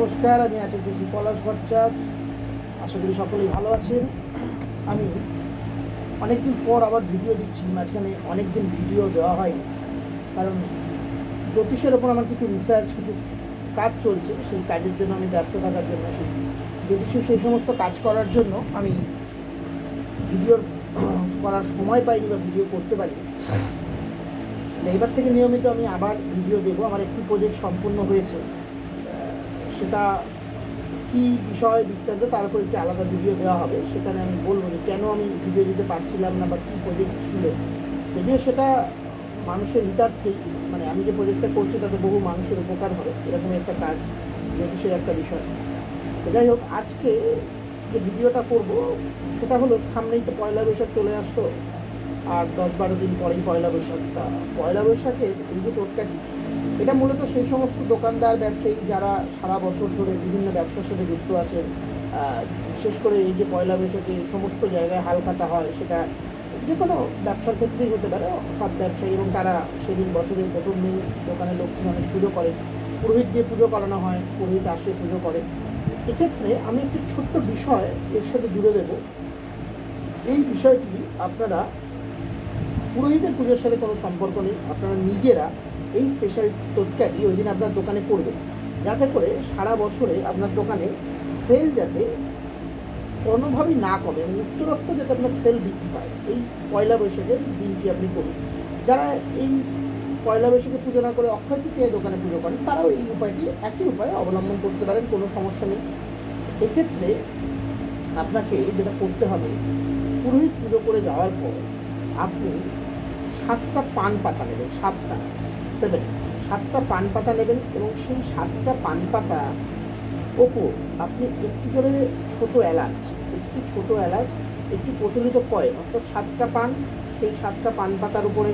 নমস্কার, আমি আচার্য শ্রী পলাশ ভট্টাচার্য। আশা করি সকলেই ভালো আছেন। আমি অনেকদিন পর আবার ভিডিও দিচ্ছি, মাঝখানে অনেক দিন ভিডিও দেওয়া হয়নি। কারণ জ্যোতিষের ওপর আমার কিছু রিসার্চ কিছু কাজ চলছে, সেই কাজের জন্য আমি ব্যস্ত থাকার জন্য, সেই জ্যোতিষের সেই সমস্ত কাজ করার জন্য আমি ভিডিওর করার সময় পাইনি বা ভিডিও করতে পারিনি। এবার থেকে নিয়মিত আমি আবার ভিডিও দেবো। আমার একটু প্রজেক্ট সম্পূর্ণ হয়েছে। সেটা কি বিষয় বৃত্তান্ত, তার উপর একটি আলাদা ভিডিও দেওয়া হবে। সেখানে আমি বলব যে কেন আমি ভিডিও দিতে পারছিলাম না বা কী প্রজেক্ট ছিল। যদিও সেটা মানুষের হিতার্থেই মানে আমি যে প্রজেক্টটা করছি তাতে বহু মানুষের উপকার হবে, এরকমই একটা কাজ জ্যোতিষের একটা বিষয়। তো যাই হোক, আজকে যে ভিডিওটা করব, সেটা হলো সামনেই তো পয়লা বৈশাখ চলে আসতো, আর দশ বারো দিন পরেই পয়লা বৈশাখটা। পয়লা বৈশাখের এই যে টোটকাটি এটা মূলত সেই সমস্ত দোকানদার, ব্যবসায়ী যারা সারা বছর ধরে বিভিন্ন ব্যবসার সাথে যুক্ত আছেন বিশেষ করে এই যে পয়লা বৈশাখে সমস্ত জায়গায় হালখাতা হয়, সেটা যে কোনো ব্যবসার ক্ষেত্রেই হতে পারে। সব ব্যবসায়ী এবং তারা সেদিন বছরের প্রথম দিন দোকানে লক্ষ্মী মানুষ পুজো করেন পুরোহিত দিয়ে পুজো করানো হয়, পুরোহিত আসে, পুজো করে। এক্ষেত্রে আমি একটি ছোট্ট বিষয় এর সাথে জুড়ে দেব। এই বিষয়টি আপনারা পুরোহিতের পুজোর সাথে কোনো সম্পর্ক নেই। আপনারা নিজেরা এই স্পেশাল টোটকাটি ওই দিন আপনার দোকানে করবেন। যাতে করে সারা বছরে আপনার দোকানে সেল যাতে কোনোভাবেই না কমে এবং উত্তরোত্তর যাতে আপনার সেল বৃদ্ধি পায়। এই পয়লা বৈশাখের দিনটি আপনি করুন। যারা এই পয়লা বৈশাখে পুজো না করে অক্ষয় তৃতীয় দোকানে পুজো করেন, তারাও এই উপায়টি একই উপায় অবলম্বন করতে পারেন, কোনো সমস্যা নেই। এক্ষেত্রে আপনাকে যেটা করতে হবে, পুরোহিত পুজো করে যাওয়ার পর আপনি সাতটা পান পাতা নেবেন, সাতটা। সেভেন সাতটা পান পাতা নেবেন এবং সেই সাতটা পান পাতা ওপর আপনি একটি করে ছোট এলাচ, একটি ছোট এলাচ, একটি প্রচলিত কয়েন, অর্থাৎ সাতটা পান, সেই সাতটা পান পাতার উপরে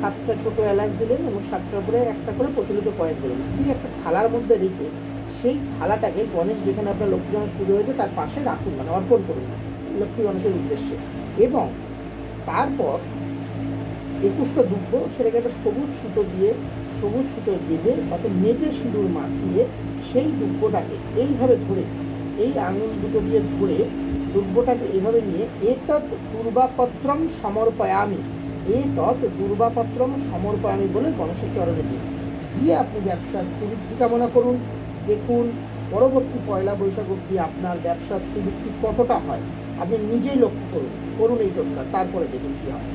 সাতটা ছোট এলাচ দিলেন এবং সাতটার উপরে একটা করে প্রচলিত কয়েন দিলেন। দিয়ে একটা থালার মধ্যে রেখে সেই থালাটাকে গণেশ যেখানে আপনার লক্ষ্মী গণেশ পুজো হয়েছে তার পাশে রাখুন মানে অর্পণ করুন লক্ষ্মী গণেশের উদ্দেশ্যে। এবং তারপর একুশটা দুব্ব সেটাকে একটা সবুজ সুতো দিয়ে, সবুজ সুতো বেঁধে তাতে মেটে সিঁদুর মাখিয়ে সেই দুব্বটাকে এইভাবে ধরে, এই আঙুল দুটো দিয়ে ধরে দুব্বটাকে এইভাবে নিয়ে, এতৎ দুর্বাপত্রম সমর্পয়ামি, এতৎ দুর্বাপত্রম সমর্পয়ামি বলে গণেশের চরণে দিন দিয়ে আপনি ব্যবসার শ্রীবৃদ্ধি কামনা করুন। দেখুন, পরবর্তী পয়লা বৈশাখ অবধি আপনার ব্যবসার শ্রীবৃদ্ধি কতটা হয়, আপনি নিজেই লক্ষ্য করুন করুন এই টোটকা, তারপরে দেখুন কী হয়।